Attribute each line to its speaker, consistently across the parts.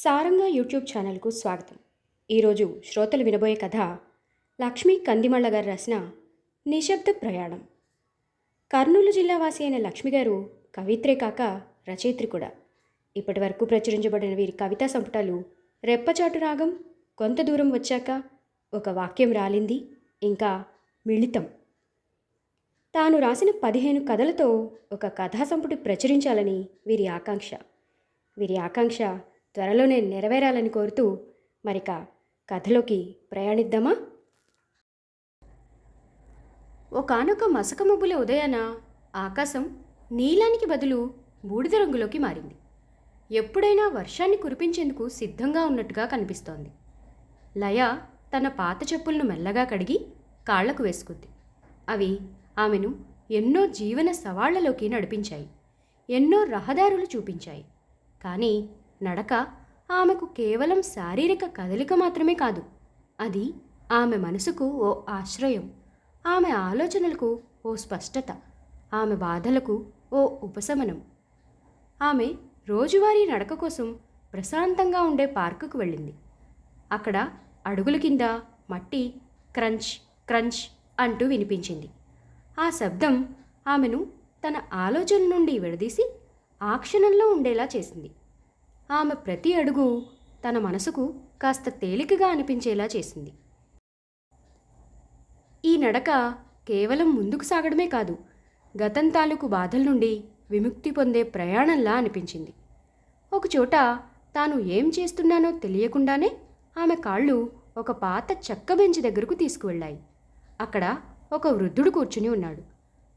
Speaker 1: సారంగా YouTube ఛానల్కు స్వాగతం. ఈరోజు శ్రోతలు వినబోయే కథ లక్ష్మీ కందిమళ్ళ గారు రాసిన నిశ్శబ్ద ప్రయాణం. కర్నూలు జిల్లా వాసి అయిన లక్ష్మి గారు కవిత్రే కాక రచయిత్రి కూడా. ఇప్పటి వరకు ప్రచురించబడిన వీరి కవితా సంపుటాలు రెప్పచాటు రాగం కొంత దూరం వచ్చాక ఒక వాక్యం రాలింది ఇంకా మిళితం. తాను రాసిన పదిహేను కథలతో ఒక కథా సంపుటి ప్రచురించాలని వీరి ఆకాంక్ష. వీరి ఆకాంక్ష త్వరలోనే నెరవేరాలని కోరుతూ మరిక కథలోకి ప్రయాణిద్దామా? ఒకనొక మసక మబ్బుల ఉదయాన ఆకాశం నీలానికి బదులు బూడిద రంగులోకి మారింది. ఎప్పుడైనా వర్షాన్ని కురిపించేందుకు సిద్ధంగా ఉన్నట్టుగా కనిపిస్తోంది. లయ తన పాత చెప్పులను మెల్లగా కడిగి కాళ్ళకు వేసుకుంది. అవి ఆమెను ఎన్నో జీవన సవాళ్ళలోకి నడిపించాయి. ఎన్నో రహదారులు చూపించాయి. కానీ నడక ఆమెకు కేవలం శారీరక కదలిక మాత్రమే కాదు అది ఆమె మనసుకు ఓ ఆశ్రయం ఆమె ఆలోచనలకు ఓ స్పష్టత ఆమె బాధలకు ఓ ఉపశమనం. ఆమె రోజువారీ నడక కోసం ప్రశాంతంగా ఉండే పార్కుకు వెళ్ళింది. అక్కడ అడుగుల కింద మట్టి క్రంచ్ క్రంచ్ అంటూ వినిపించింది. ఆ శబ్దం ఆమెను తన ఆలోచన నుండి విడదీసి ఆ క్షణంలో ఉండేలా చేసింది. ఆమె ప్రతి అడుగు తన మనసుకు కాస్త తేలికగా అనిపించేలా చేసింది. ఈ నడక కేవలం ముందుకు సాగడమే కాదు గతం తాలూకు బాధల నుండి విముక్తి పొందే ప్రయాణంలా అనిపించింది. ఒకచోట తాను ఏం చేస్తున్నానో తెలియకుండానే ఆమె కాళ్ళు ఒక పాత చెక్క బెంచి దగ్గరకు తీసుకువెళ్ళాయి. అక్కడ ఒక వృద్ధుడు కూర్చుని ఉన్నాడు.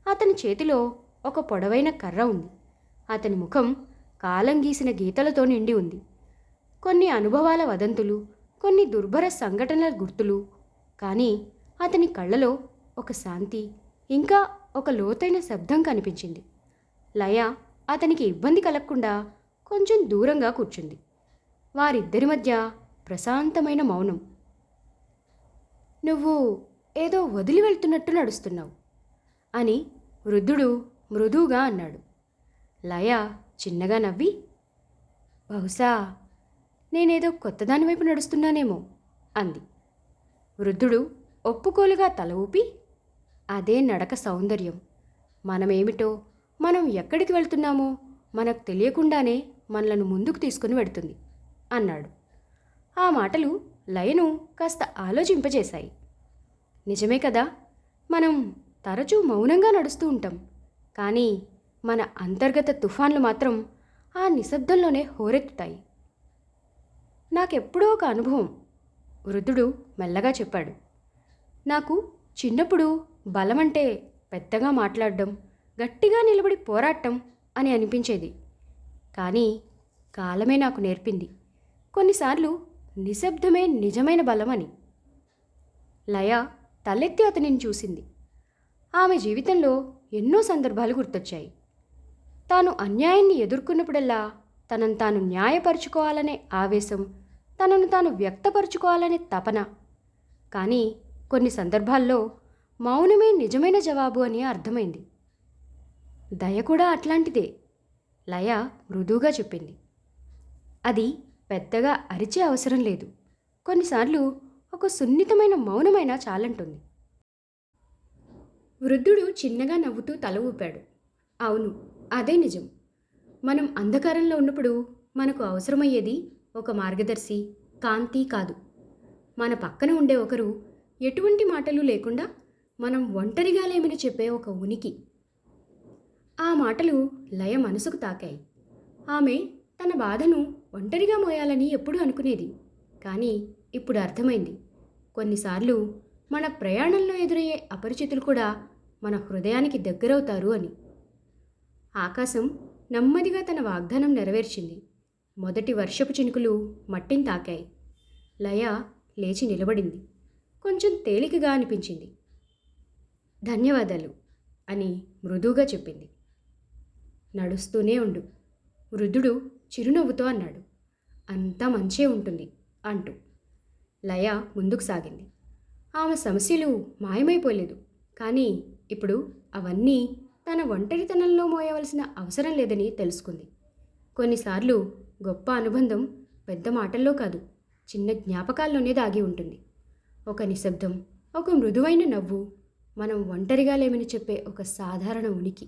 Speaker 1: అతని చేతిలో ఒక పొడవైన కర్ర ఉంది. అతని ముఖం కాలం గీసిన గీతలతో నిండి ఉంది. కొన్ని అనుభవాల వదంతులు కొన్ని దుర్భర సంఘటనల గుర్తులు. కానీ అతని కళ్ళలో ఒక శాంతి ఇంకా ఒక లోతైన శబ్దం కనిపించింది. లయ అతనికి ఇబ్బంది కలగకుండా కొంచెం దూరంగా కూర్చుంది. వారిద్దరి మధ్య ప్రశాంతమైన మౌనం. నువ్వు ఏదో వదిలి వెళ్తున్నట్టు నడుస్తున్నావు అని వృద్ధుడు మృదువుగా అన్నాడు. లయ చిన్నగా నవ్వి బహుశా నేనేదో కొత్తదాని వైపు నడుస్తున్నానేమో అంది. వృద్ధుడు ఒప్పుకోలుగా తల ఊపి అదే నడక సౌందర్యం. మనమేమిటో మనం ఎక్కడికి వెళ్తున్నామో మనకు తెలియకుండానే మనలను ముందుకు తీసుకుని వెడుతుంది అన్నాడు. ఆ మాటలు లయను కాస్త ఆలోచింపజేశాయి. నిజమే కదా మనం తరచూ మౌనంగా నడుస్తూ ఉంటాం. కానీ మన అంతర్గత తుఫాన్లు మాత్రం ఆ నిశ్శబ్దంలోనే హోరెత్తుతాయి. నాకెప్పుడో ఒక అనుభవం. వృద్ధుడు మెల్లగా చెప్పాడు. నాకు చిన్నప్పుడు బలమంటే పెద్దగా మాట్లాడడం గట్టిగా నిలబడి పోరాటం అని అనిపించేది. కానీ కాలమే నాకు నేర్పింది. కొన్నిసార్లు నిశ్శబ్దమే నిజమైన బలమని. లయ తలెత్తి అతనిని చూసింది. ఆమె జీవితంలో ఎన్నో సందర్భాలు గుర్తొచ్చాయి. తాను అన్యాయాన్ని ఎదుర్కొన్నప్పుడల్లా తనను తాను న్యాయపరుచుకోవాలనే ఆవేశం తనను తాను వ్యక్తపరుచుకోవాలనే తపన. కానీ కొన్ని సందర్భాల్లో మౌనమే నిజమైన జవాబు అని అర్థమైంది. దయ కూడా అట్లాంటిదే లయ మృదువుగా చెప్పింది. అది పెద్దగా అరిచే అవసరం లేదు. కొన్నిసార్లు ఒక సున్నితమైన మౌనమైనా చాలంటుంది. వృద్ధుడు చిన్నగా నవ్వుతూ తల ఊపాడు. అవును అదే నిజం. మనం అంధకారంలో ఉన్నప్పుడు మనకు అవసరమయ్యేది ఒక మార్గదర్శి కాంతి కాదు. మన పక్కన ఉండే ఒకరు ఎటువంటి మాటలు లేకుండా మనం ఒంటరిగా లేమని చెప్పే ఒక ఉనికి. ఆ మాటలు లయ మనసుకు తాకాయి. ఆమె తన బాధను ఒంటరిగా మోయాలని ఎప్పుడూ అనుకునేది. కానీ ఇప్పుడు అర్థమైంది. కొన్నిసార్లు మన ప్రయాణంలో ఎదురయ్యే అపరిచితులు కూడా మన హృదయానికి దగ్గరవుతారు అని. ఆకాశం నెమ్మదిగా తన వాగ్దానం నెరవేర్చింది. మొదటి వర్షపు చినుకులు మట్టిని తాకాయి. లయ లేచి నిలబడింది. కొంచెం తేలికగా అనిపించింది. ధన్యవాదాలు అని మృదువుగా చెప్పింది. నడుస్తూనే ఉండు. వృద్ధుడు చిరునవ్వుతో అన్నాడు. అంతా మంచే ఉంటుంది అంటూ. లయ ముందుకు సాగింది. ఆమె సమస్యలు మాయమైపోలేదు. కానీ ఇప్పుడు అవన్నీ తన ఒంటరితనంలో మోయవలసిన అవసరం లేదని తెలుసుకుంది. కొన్నిసార్లు గొప్ప అనుబంధం పెద్ద మాటల్లో కాదు చిన్న జ్ఞాపకాల్లోనే దాగి ఉంటుంది. ఒక నిశ్శబ్దం ఒక మృదువైన నవ్వు మనం ఒంటరిగా లేమని చెప్పే ఒక సాధారణ ఉనికి.